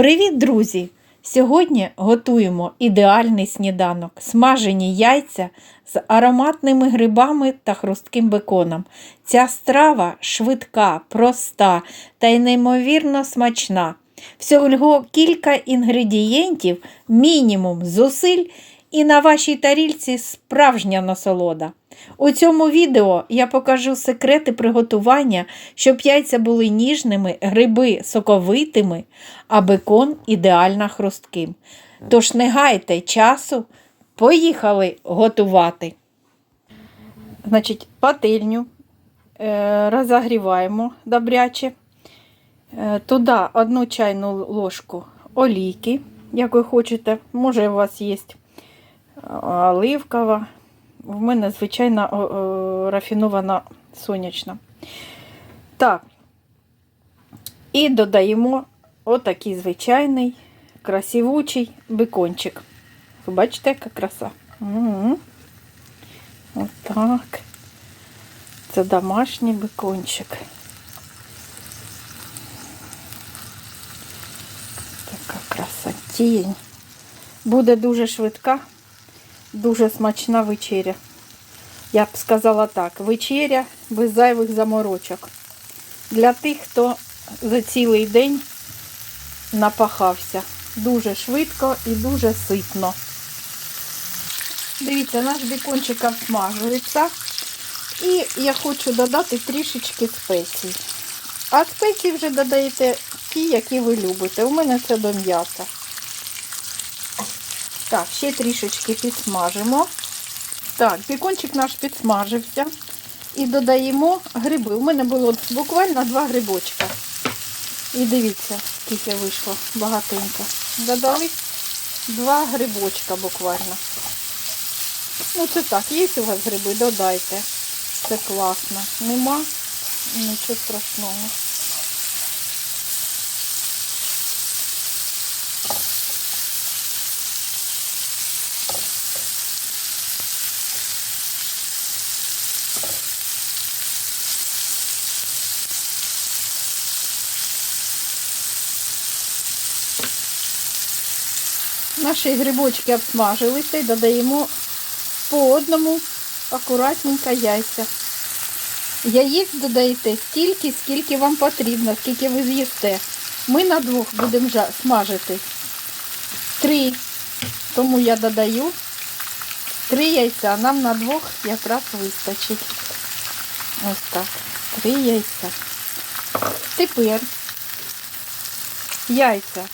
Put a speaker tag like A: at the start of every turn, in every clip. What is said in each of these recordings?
A: Привіт, друзі! Сьогодні готуємо ідеальний сніданок, смажені яйця з ароматними грибами та хрустким беконом. Ця страва швидка, проста та й неймовірно смачна. Всього кілька інгредієнтів, мінімум зусиль, і на вашій тарільці справжня насолода. У цьому відео я покажу секрети приготування, щоб яйця були ніжними, гриби соковитими, а бекон ідеально хрустким. Тож не гайте часу, поїхали готувати. Значить, пательню е, розогріваємо добряче. Е, туди одну чайну ложку олійки, як ви хочете. Може, у вас є оливкова. В мене звичайна о, о, рафінована сонячна. Так. І додаємо отакий звичайний красивучий бекончик. Ви бачите, яка краса? Отак. Це домашній бекончик. Така красотінь. Буде дуже швидка, дуже смачна вечеря. Я б сказала так, вечеря без зайвих заморочок. Для тих, хто за цілий день напахався. Дуже швидко і дуже ситно. Дивіться, наш бекончик обсмажується. І я хочу додати трішечки спецій. А спеції вже додаєте ті, які ви любите. У мене це до м'яса. Так, ще трішечки підсмажимо. Так, бекончик наш підсмажився. І додаємо гриби. У мене було буквально два грибочка. І дивіться, скільки вийшло багатенько. Додали два грибочка буквально. Ну, це так, є у вас гриби, додайте. Це класно. Нема, нічого страшного. Наші грибочки обсмажилися і додаємо по одному акуратненько яйця. Яєць додаєте стільки, скільки вам потрібно, скільки ви з'їсте. Ми на двох будемо смажити три, тому я додаю три яйця, нам на двох якраз вистачить. Ось так. Три яйця. Тепер яйця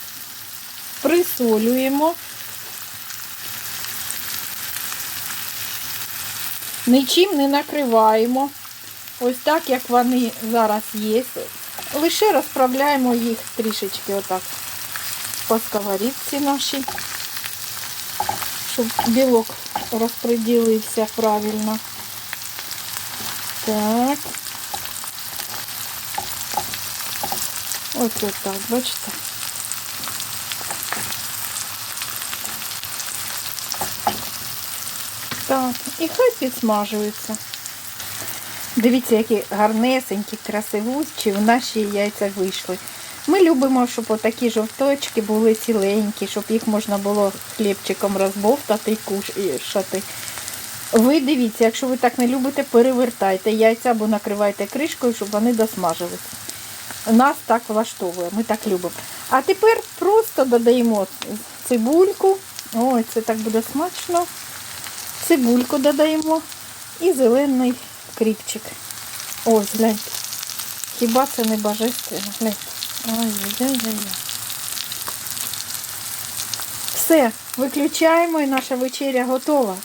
A: присолюємо. Нічим не накриваємо. Ось так, як вони зараз є. Лише розправляємо їх трішечки отак по сковорідці нашій, щоб білок розподілився правильно. Так. Ось отак, бачите? Так, і хай підсмажуються. Дивіться, які гарнесенькі, красивучі в наші яйця вийшли. Ми любимо, щоб отакі жовточки були ціленькі, щоб їх можна було хлібчиком розбовтати і кушати. Ви дивіться, якщо ви так не любите, перевертайте яйця або накривайте кришкою, щоб вони досмажились. Нас так влаштовує, ми так любимо. А тепер просто додаємо цибульку. Ой, це так буде смачно. Цибульку додаємо і зелений кріпчик. Ось, гляньте. Хіба це не божественно? Гляньте. Ой-ой-ой. Все, виключаємо і наша вечеря готова.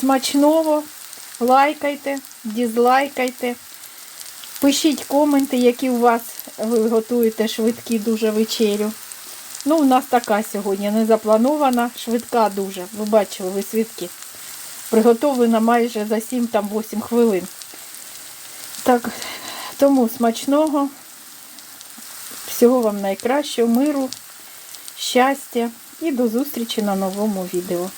A: Смачного. Лайкайте, дізлайкайте. Пишіть коменти, які у вас ви готуєте швидкі дуже вечерю. Ну, у нас така сьогодні не запланована, швидка дуже. Ви бачили, ви свідки. Приготовлена майже за 7-8 хвилин. Так, тому смачного, всього вам найкращого, миру, щастя і до зустрічі на новому відео.